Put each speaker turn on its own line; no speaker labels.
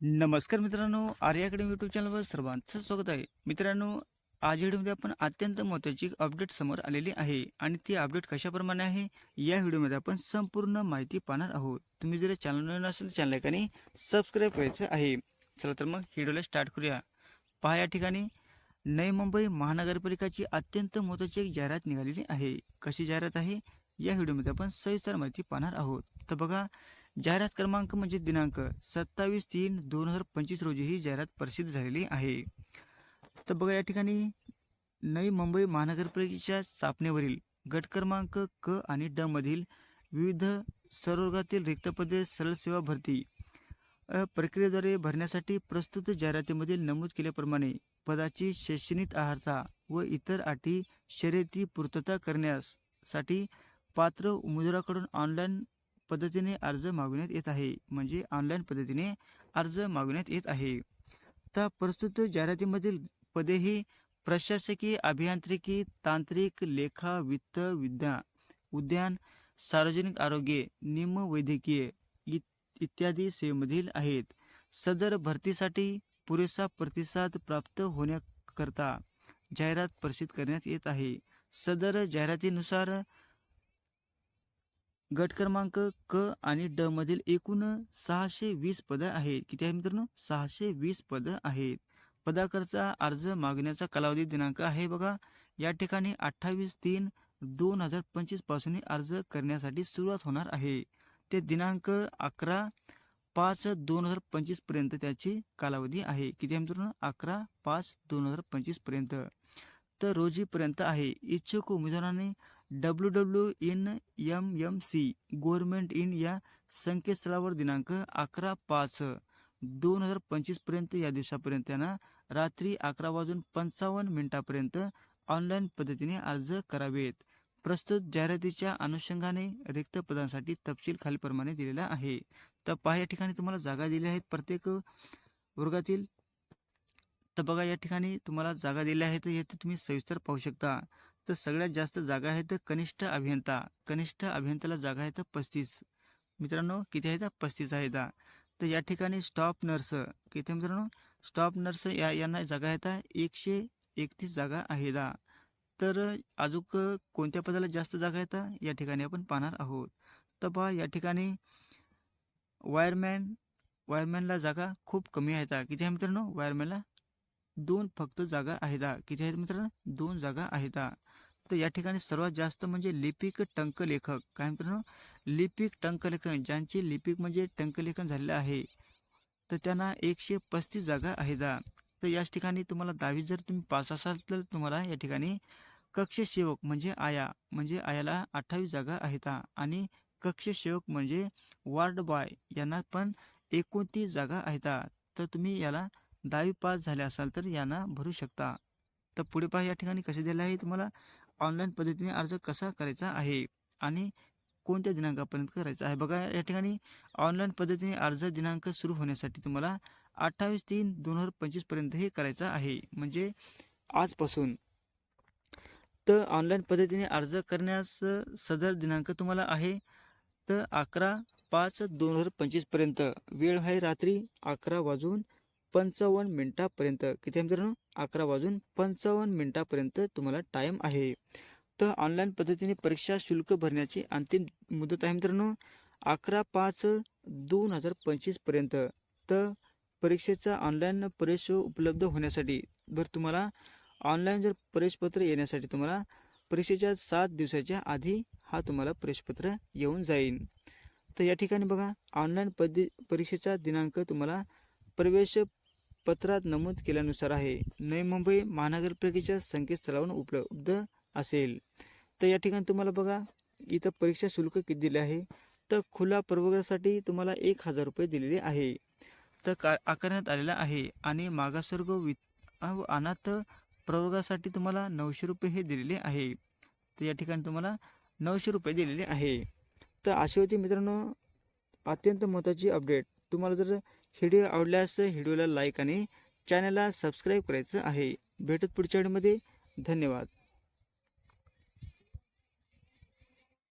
नमस्कार मित्रांनो Arya academy YouTube चॅनलवर सर्वांचं स्वागत आहे. मित्रांनो आज व्हिडिओमध्ये आपण अत्यंत महत्त्वाची अपडेट समोर आलेली आहे आणि ती अपडेट कशाप्रमाणे आहे या व्हिडिओमध्ये आपण संपूर्ण माहिती पाहणार आहोत. तुम्ही जर चॅनल नसेल तर चॅनल एकाने सबस्क्राईब करायचं आहे. चला तर मग व्हिडिओला स्टार्ट करूया. पहा या ठिकाणी नवी मुंबई महानगरपालिकाची अत्यंत महत्त्वाची एक जाहिरात निघालेली आहे. कशी जाहिरात आहे या व्हिडिओमध्ये आपण सविस्तर माहिती पाहणार आहोत. तर बघा जाहिरात क्रमांक म्हणजे दिनांक सत्तावीस तीन दोन हजार पंचवीस रोजी ही जाहिरात प्रसिद्ध झालेली आहे. तर बघा या ठिकाणी नवी मुंबई महानगरपालिकेच्या स्थापनेवरील गट क्रमांक क आणि ड मधील विविध सर्वर्गातील रिक्तपदे सरळ सेवा भरती प्रक्रियेद्वारे भरण्यासाठी प्रस्तुत जाहिरातीमधील नमूद केल्याप्रमाणे पदाची शैक्षणिक आहारता व इतर अटी शर्यती पूर्तता करण्यासाठी पात्र उमेदवाराकडून ऑनलाईन पद्धतीने अर्ज मागवण्यात येत आहे. म्हणजे ऑनलाईन पद्धतीने अर्ज मागवण्यात येत आहे. तर प्रस्तुत जाहिरातीमधील पदे ही प्रशासकीय अभियांत्रिकी तांत्रिक लेखा वित्त विद्या उद्यान सार्वजनिक आरोग्य निमवैद्यकीय इत- इत्यादी सेवेमधील आहेत. सदर भरतीसाठी पुरेसा प्रतिसाद प्राप्त होण्याकरता जाहिरात प्रसिद्ध करण्यात येत आहे. सदर जाहिरातीनुसार गट क्रमांक क आणि ड मधील एकूण सहाशे वीस पदं आहेत. किती आहे मित्रांनो? सहाशे वीस पदं आहेत. पदाकरचा अर्ज मागण्याचा कालावधी दिनांक आहे बघा. या ठिकाणी अठ्ठावीस तीन दोन हजार पंचवीसपासून अर्ज करण्यासाठी सुरुवात होणार आहे. ते दिनांक अकरा पाच दोन हजार पंचवीसपर्यंत त्याची कालावधी आहे. किती आहे मित्रांनो? अकरा पाच दोन हजार पंचवीसपर्यंत. तर रोजीपर्यंत आहे. इच्छुक उमेदवारांनी W W in M M C government in या संकेतस्थळावर दिनांक अकरा पाच दोन हजार पंचवीसपर्यंत या दिवसापर्यंत त्यांना रात्री अकरा वाजून पंचावन्न मिनिटापर्यंत ऑनलाईन पद्धतीने अर्ज करावेत. प्रस्तुत जाहिरातीच्या अनुषंगाने रिक्त पदांसाठी तपशील खालीलप्रमाणे दिलेला आहे. तर पहा या ठिकाणी तुम्हाला जागा दिल्या आहेत. प्रत्येक वर्गातील तर बघा या ठिकाणी तुम्हाला जागा दिल्या आहेत येथे तुम्ही सविस्तर पाहू शकता. तर सगळ्यात जास्त जागा आहेत कनिष्ठ अभियंता. कनिष्ठ अभियंत्याला जागा आहेत पस्तीस. मित्रांनो किती आहेत? पस्तीस आहेत. तर या ठिकाणी स्टॉप नर्स. किती मित्रांनो? स्टॉप नर्स या यांना जागा आहेत एकशे एकतीस जागा आहेत. तर अजून कोणत्या पदाला जास्त जागा आहेत? या ठिकाणी आपण पाहणार आहोत. तर पहा या ठिकाणी वायरमॅन वायरमॅनला जागा खूप कमी आहेत. किती आहे मित्रांनो? वायरमॅनला दोन फक्त जागा आहेत. किती आहेत मित्रांनो? दोन जागा आहेत. तर या ठिकाणी सर्वात जास्त म्हणजे लिपिक टंकलेखक. काय मित्रांनो? लिपिक टंकलेखन ज्यांचे लिपिक म्हणजे टंकलेखन झालेलं आहे. तर त्यांना एकशे पस्तीस जागा आहेत. तर याच ठिकाणी तुम्हाला दहावी जर तुम्ही पास असाल तर तुम्हाला या ठिकाणी कक्षसेवक म्हणजे आया म्हणजे आयाला अठ्ठावीस जागा आहेत. आणि कक्षसेवक म्हणजे वार्ड बॉय यांना पण एकोणतीस जागा आहेत. तर तुम्ही याला दहावी पास झाले असाल तर यांना भरू शकता. तर पुढे पहा या ठिकाणी कसे दिले आहे तुम्हाला? ऑनलाईन पद्धतीने अर्ज कसा करायचा आहे? आणि कोणत्या दिनांकापर्यंत करायचा आहे? बघा या ठिकाणी ऑनलाईन पद्धतीने अर्ज दिनांक सुरू होण्यासाठी तुम्हाला अठ्ठावीस तीन दोन हजार पंचवीसपर्यंत हे करायचं आहे. म्हणजे आजपासून. तर ऑनलाईन पद्धतीने अर्ज करण्यास सदर दिनांक तुम्हाला आहे. तर अकरा पाच दोन हजार पंचवीसपर्यंत वेळ आहे रात्री अकरा वाजून पंचावन्न मिनटापर्यंत किती आहे मित्रांनो? अकरा वाजून पंचावन्न मिनटापर्यंत तुम्हाला टाईम आहे. तर ऑनलाईन पद्धतीने परीक्षा शुल्क भरण्याची अंतिम मुदत आहे मित्रांनो. अकरा पाच दोन हजार पंचवीसपर्यंत तर परीक्षेचा ऑनलाईन प्रवेश उपलब्ध होण्यासाठी बरं तुम्हाला ऑनलाईन जर प्रवेशपत्र येण्यासाठी तुम्हाला परीक्षेच्या सात दिवसाच्या आधी हा तुम्हाला प्रवेशपत्र येऊन जाईल. तर या ठिकाणी बघा ऑनलाईन पद्धती परीक्षेचा दिनांक तुम्हाला प्रवेश पत्रात नमूद केल्यानुसार आहे. नवी मुंबई महानगरपालिकेच्या संकेतस्थळावर उपलब्ध असेल. तर या ठिकाणी तुम्हाला बघा इथं परीक्षा शुल्क किती दिले आहे? तर खुला प्रवर्गासाठी तुम्हाला एक हजार रुपये दिलेले आहे. तर का आकारण्यात आलेला आहे. आणि मागासवर्ग वि अनाथ प्रवर्गासाठी तुम्हाला नऊशे रुपये हे दिलेले आहे. तर या ठिकाणी तुम्हाला नऊशे रुपये दिलेले आहे. तर अशी होती मित्रांनो अत्यंत महत्त्वाची अपडेट तुम्हाला जर व्हिडिओ आवडल्यास व्हिडिओला लाईक आणि चॅनलला सबस्क्राईब करायचं आहे. भेटत पुढच्या व्हिडिओमध्ये. धन्यवाद.